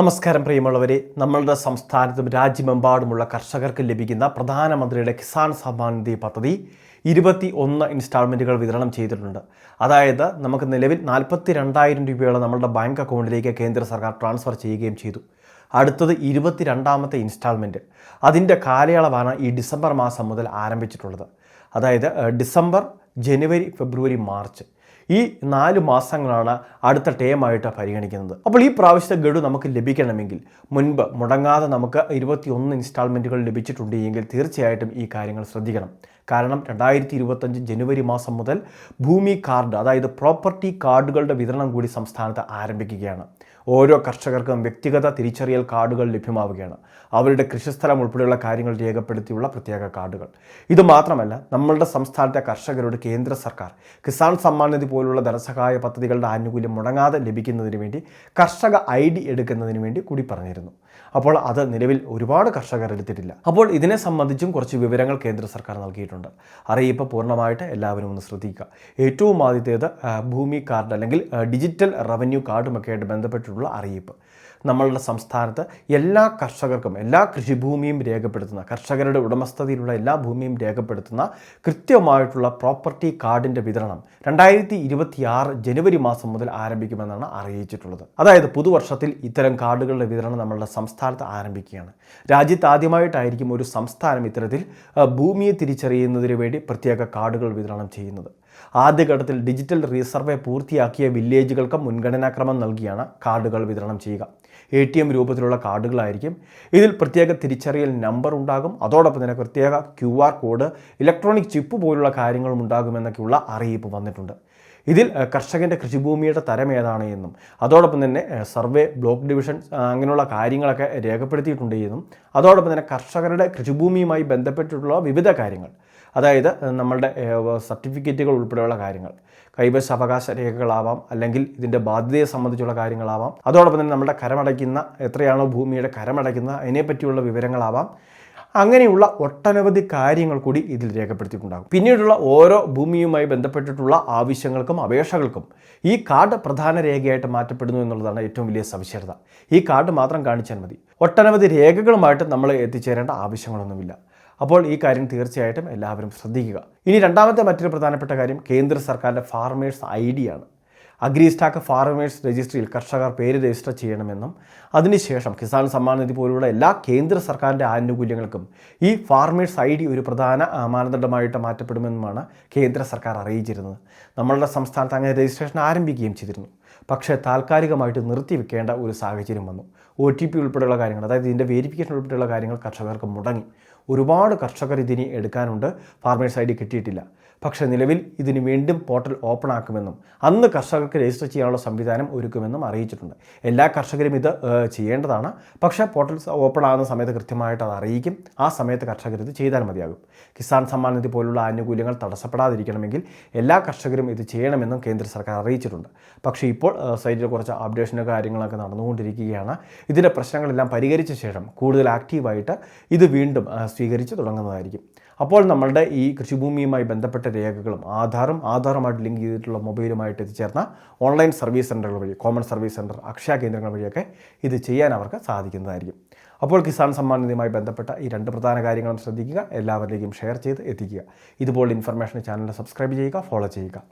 നമസ്കാരം പ്രിയമുള്ളവരെ. നമ്മളുടെ സംസ്ഥാനത്തും രാജ്യമെമ്പാടുമുള്ള കർഷകർക്ക് ലഭിക്കുന്ന പ്രധാനമന്ത്രിയുടെ കിസാൻ സമ്മാൻ നിധി പദ്ധതി ഇരുപത്തി ഒന്ന് ഇൻസ്റ്റാൾമെന്റുകൾ വിതരണം ചെയ്തിട്ടുണ്ട്. അതായത് നമുക്ക് നിലവിൽ നാൽപ്പത്തി രണ്ടായിരം രൂപയോളം നമ്മളുടെ ബാങ്ക് അക്കൗണ്ടിലേക്ക് കേന്ദ്ര സർക്കാർ ട്രാൻസ്ഫർ ചെയ്യുകയും ചെയ്തു. അടുത്തത് ഇരുപത്തി രണ്ടാമത്തെ ഇൻസ്റ്റാൾമെന്റ് അതിന്റെ കാലയളവാണ് ഈ ഡിസംബർ മാസം മുതൽ ആരംഭിച്ചിട്ടുള്ളത്. അതായത് ഡിസംബർ ജനുവരി ഫെബ്രുവരി മാർച്ച്. ഈ നാല് മാസങ്ങളാണ് അടുത്ത ടേമായിട്ട് പരിഗണിക്കുന്നത്. അപ്പോൾ ഈ പ്രാവശ്യത്തെ ഗഡു നമുക്ക് ലഭിക്കണമെങ്കിൽ മുൻപ് മുടങ്ങാതെ നമുക്ക് ഇരുപത്തിയൊന്ന് ഇൻസ്റ്റാൾമെന്റുകൾ ലഭിച്ചിട്ടുണ്ട് എങ്കിൽ തീർച്ചയായിട്ടും ഈ കാര്യങ്ങൾ ശ്രദ്ധിക്കണം. കാരണം രണ്ടായിരത്തി ഇരുപത്തഞ്ച് ജനുവരി മാസം മുതൽ ഭൂമി കാർഡ് അതായത് പ്രോപ്പർട്ടി കാർഡുകളുടെ വിതരണം കൂടി സംസ്ഥാനത്ത് ആരംഭിക്കുകയാണ്. ഓരോ കർഷകർക്കും വ്യക്തിഗത തിരിച്ചറിയൽ കാർഡുകൾ ലഭ്യമാവുകയാണ്. അവരുടെ കൃഷിസ്ഥലം ഉൾപ്പെടെയുള്ള കാര്യങ്ങൾ രേഖപ്പെടുത്തിയുള്ള പ്രത്യേക കാർഡുകൾ. ഇത് മാത്രമല്ല നമ്മളുടെ സംസ്ഥാനത്തെ കർഷകരോട് കേന്ദ്ര സർക്കാർ കിസാൻ സമ്മാൻ നിധി പോലുള്ള ധനസഹായ പദ്ധതികളുടെ ആനുകൂല്യം മുടങ്ങാതെ ലഭിക്കുന്നതിന് വേണ്ടി കർഷക ഐ ഡി എടുക്കുന്നതിന് വേണ്ടി കൂടി പറഞ്ഞിരുന്നു. അപ്പോൾ അത് നിലവിൽ ഒരുപാട് കർഷകർ എടുത്തിട്ടില്ല. അപ്പോൾ ഇതിനെ സംബന്ധിച്ചും കുറച്ച് വിവരങ്ങൾ കേന്ദ്ര സർക്കാർ നൽകിയിട്ടുണ്ട്. അറിയിപ്പ് പൂർണമായിട്ട് എല്ലാവരും ഒന്ന് ശ്രദ്ധിക്കുക. ഏറ്റവും ആദ്യത്തേത് ഭൂമി കാർഡ് അല്ലെങ്കിൽ ഡിജിറ്റൽ റവന്യൂ കാർഡുമൊക്കെ ആയിട്ട് ബന്ധപ്പെട്ടിട്ടുള്ള അറിയിപ്പ്. നമ്മളുടെ സംസ്ഥാനത്ത് എല്ലാ കർഷകർക്കും എല്ലാ കൃഷിഭൂമിയും രേഖപ്പെടുത്തുന്ന കർഷകരുടെ ഉടമസ്ഥതയിലുള്ള എല്ലാ ഭൂമിയും രേഖപ്പെടുത്തുന്ന കൃത്യമായിട്ടുള്ള പ്രോപ്പർട്ടി കാർഡിന്റെ വിതരണം രണ്ടായിരത്തി ഇരുപത്തിയാറ് ജനുവരി മാസം മുതൽ ആരംഭിക്കുമെന്നാണ് അറിയിച്ചിട്ടുള്ളത്. അതായത് പുതുവർഷത്തിൽ ഇത്തരം കാർഡുകളുടെ വിതരണം നമ്മളുടെ സംസ്ഥാനത്ത് ആരംഭിക്കുകയാണ്. രാജ്യത്ത് ആദ്യമായിട്ടായിരിക്കും ഒരു സംസ്ഥാനം ഇത്തരത്തിൽ ഭൂമിയെ തിരിച്ചറിയുന്നതിന് വേണ്ടി പ്രത്യേക കാർഡുകൾ വിതരണം ചെയ്യുന്നത്. ആദ്യഘട്ടത്തിൽ ഡിജിറ്റൽ റീസർവേ പൂർത്തിയാക്കിയ വില്ലേജുകൾക്ക് മുൻഗണനാക്രമം നൽകിയാണ് കാർഡുകൾ വിതരണം ചെയ്യുക. എ ടി എം രൂപത്തിലുള്ള കാർഡുകളായിരിക്കും. ഇതിൽ പ്രത്യേക തിരിച്ചറിയൽ നമ്പർ ഉണ്ടാകും. അതോടൊപ്പം തന്നെ പ്രത്യേക Q R code electronic chip പോലുള്ള കാര്യങ്ങളും ഉണ്ടാകുമെന്നൊക്കെയുള്ള അറിയിപ്പ് വന്നിട്ടുണ്ട്. ഇതിൽ കർഷകന്റെ കൃഷിഭൂമിയുടെ തരം ഏതാണ് എന്നും അതോടൊപ്പം തന്നെ സർവേ ബ്ലോക്ക് ഡിവിഷൻ അങ്ങനെയുള്ള കാര്യങ്ങളൊക്കെ രേഖപ്പെടുത്തിയിട്ടുണ്ട് എന്നും അതോടൊപ്പം തന്നെ കർഷകരുടെ കൃഷിഭൂമിയുമായി ബന്ധപ്പെട്ടിട്ടുള്ള വിവിധ കാര്യങ്ങൾ അതായത് നമ്മളുടെ സർട്ടിഫിക്കറ്റുകൾ ഉൾപ്പെടെയുള്ള കാര്യങ്ങൾ കൈവശ അവകാശ രേഖകളാവാം അല്ലെങ്കിൽ ഇതിന്റെ ബാധ്യതയെ സംബന്ധിച്ചുള്ള കാര്യങ്ങളാവാം അതോടൊപ്പം തന്നെ നമ്മുടെ കരമടയ്ക്കുന്ന എത്രയാണോ ഭൂമിയുടെ കരമടയ്ക്കുന്ന അതിനെപ്പറ്റിയുള്ള വിവരങ്ങളാവാം അങ്ങനെയുള്ള ഒട്ടനവധി കാര്യങ്ങൾ കൂടി ഇതിൽ രേഖപ്പെടുത്തിയിട്ടുണ്ടാകും. പിന്നീടുള്ള ഓരോ ഭൂമിയുമായി ബന്ധപ്പെട്ടിട്ടുള്ള ആവശ്യങ്ങൾക്കും അപേക്ഷകൾക്കും ഈ കാർഡ് പ്രധാന രേഖയായിട്ട് മാറ്റപ്പെടുന്നു എന്നുള്ളതാണ് ഏറ്റവും വലിയ സവിശേഷത. ഈ കാർഡ് മാത്രം കാണിച്ചാൽ മതി. ഒട്ടനവധി രേഖകളുമായിട്ട് നമ്മൾ എത്തിച്ചേരേണ്ട ആവശ്യങ്ങളൊന്നുമില്ല. അപ്പോൾ ഈ കാര്യം തീർച്ചയായിട്ടും എല്ലാവരും ശ്രദ്ധിക്കുക. ഇനി രണ്ടാമത്തെ മറ്റൊരു പ്രധാനപ്പെട്ട കാര്യം കേന്ദ്ര സർക്കാരിന്റെ ഫാർമേഴ്സ് ഐ ഡി ആണ് അഗ്രി സ്റ്റാക്ക് ഫാർമേഴ്സ് രജിസ്ട്രിയിൽ കർഷകർ പേര് രജിസ്റ്റർ ചെയ്യണമെന്നും അതിനുശേഷം കിസാൻ സമ്മാൻ നിധി പോലുള്ള എല്ലാ കേന്ദ്ര സർക്കാരിന്റെ ആനുകൂല്യങ്ങൾക്കും ഈ ഫാർമേഴ്സ് ഐ ഡി ഒരു പ്രധാന മാനദണ്ഡമായിട്ട് മാറ്റപ്പെടുമെന്നുമാണ് കേന്ദ്ര സർക്കാർ അറിയിച്ചിരുന്നത്. നമ്മളുടെ സംസ്ഥാനത്ത് അങ്ങനെ രജിസ്ട്രേഷൻ ആരംഭിക്കുകയും ചെയ്തിരുന്നു. പക്ഷേ താൽക്കാലികമായിട്ട് നിർത്തിവെക്കേണ്ട ഒരു സാഹചര്യം വന്നു. ഒ ടി പി ഉൾപ്പെടെയുള്ള കാര്യങ്ങൾ അതായത് ഇതിന്റെ വേരിഫിക്കേഷൻ ഉൾപ്പെടെയുള്ള കാര്യങ്ങൾ കർഷകർക്ക് മുടങ്ങി. ഒരുപാട് കർഷകർ ഇതിനി എടുക്കാനുണ്ട്. ഫാർമേഴ്സ് ഐ ഡി കിട്ടിയിട്ടില്ല. പക്ഷേ നിലവിൽ ഇതിന് വീണ്ടും പോർട്ടൽ ഓപ്പൺ ആക്കുമെന്നും അന്ന് കർഷകർക്ക് രജിസ്റ്റർ ചെയ്യാനുള്ള സംവിധാനം ഒരുക്കുമെന്നും അറിയിച്ചിട്ടുണ്ട്. എല്ലാ കർഷകരും ഇത് ചെയ്യേണ്ടതാണ്. പക്ഷേ പോർട്ടൽ ഓപ്പൺ ആകുന്ന സമയത്ത് കൃത്യമായിട്ട് അത് അറിയിക്കും. ആ സമയത്ത് കർഷകർ ഇത് ചെയ്താൽ മതിയാകും. കിസാൻ സമ്മാൻ നിധി പോലുള്ള ആനുകൂല്യങ്ങൾ തടസ്സപ്പെടാതിരിക്കണമെങ്കിൽ എല്ലാ കർഷകരും ഇത് ചെയ്യണമെന്നും കേന്ദ്ര സർക്കാർ അറിയിച്ചിട്ടുണ്ട്. പക്ഷേ ഇപ്പോൾ സൈറ്റിൽ കുറച്ച് അപ്ഡേഷനും കാര്യങ്ങളൊക്കെ നടന്നുകൊണ്ടിരിക്കുകയാണ്. ഇതിന്റെ പ്രശ്നങ്ങളെല്ലാം പരിഹരിച്ച ശേഷം കൂടുതൽ ആക്റ്റീവായിട്ട് ഇത് വീണ്ടും സ്വീകരിച്ച് തുടങ്ങുന്നതായിരിക്കും. അപ്പോൾ നമ്മളുടെ ഈ കൃഷിഭൂമിയുമായി ബന്ധപ്പെട്ട രേഖകളും ആധാറും ആധാറുമായിട്ട് ലിങ്ക് ചെയ്തിട്ടുള്ള മൊബൈലുമായിട്ട് എത്തിച്ചേർന്ന ഓൺലൈൻ സർവീസ് സെന്ററുകൾ വഴി കോമൺ സർവീസ് സെന്റർ അക്ഷയ കേന്ദ്രങ്ങൾ വഴിയൊക്കെ ഇത് ചെയ്യാൻ അവർക്ക് സാധിക്കുന്നതായിരിക്കും. അപ്പോൾ കിസാൻ സമ്മാൻ നിധിയുമായി ബന്ധപ്പെട്ട ഈ രണ്ട് പ്രധാന കാര്യങ്ങളും ശ്രദ്ധിക്കുക എല്ലാവരിലേക്കും ഷെയർ ചെയ്ത് എത്തിക്കുക. ഇതുപോലെ ഇൻഫർമേഷൻ ചാനൽ സബ്സ്ക്രൈബ് ചെയ്യുക ഫോളോ ചെയ്യുക.